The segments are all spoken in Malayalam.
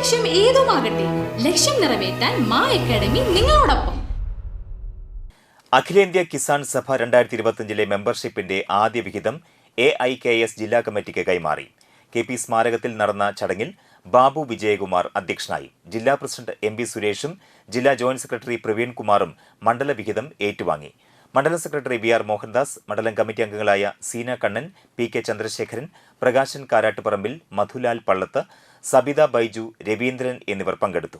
ലക്ഷ്യം ഏതുമാകട്ടെ ലക്ഷ്യം നിറവേറ്റാൻ മാ അക്കാഡമി നിങ്ങളോടൊപ്പം. അഖിലേന്ത്യാ കിസാൻ സഭ രണ്ടായിരത്തി ഇരുപത്തിയഞ്ചിലെ മെമ്പർഷിപ്പിന്റെ ആദ്യ വിഹിതം എ ഐ കെ എസ് ജില്ലാ കമ്മിറ്റിക്ക് കൈമാറി. കെ പി സ്മാരകത്തിൽ നടന്ന ചടങ്ങിൽ ബാബു വിജയകുമാർ അധ്യക്ഷനായി. ജില്ലാ പ്രസിഡന്റ് എം ബി സുരേഷും ജില്ലാ ജോയിന്റ് സെക്രട്ടറി പ്രവീൺ കുമാറും മണ്ഡല വിഹിതം ഏറ്റുവാങ്ങി. മണ്ഡലം സെക്രട്ടറി വി ആർ മോഹൻദാസ് മണ്ഡലം കമ്മിറ്റി അംഗങ്ങളായ സീന കണ്ണൻ പി കെ ചന്ദ്രശേഖരൻ പ്രകാശൻ കാരാട്ടുപറമ്പിൽ മധുലാൽ പള്ളത്ത് സബിത ബൈജു രവീന്ദ്രൻ എന്നിവർ പങ്കെടുത്തു.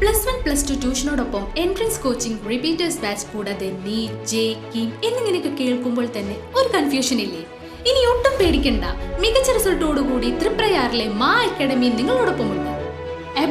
പ്ലസ് വൺ പ്ലസ് ടു ട്യൂഷനോടൊപ്പം എൻട്രൻസ് കോച്ചിംഗ് റിപ്പീറ്റേഴ്സ് ബാച്ച് കൂടാതെ നീറ്റ് ജെ കീം എന്നിങ്ങനെയൊക്കെ കേൾക്കുമ്പോൾ തന്നെ ഒരു കൺഫ്യൂഷൻ ഇല്ലേ? ഇനി ഒട്ടും പേടിക്കണ്ട. മികച്ച റിസൾട്ടോടുകൂടി തൃപ്രയാറിലെ മാ അക്കാഡമി നിങ്ങളോടൊപ്പമുണ്ട്.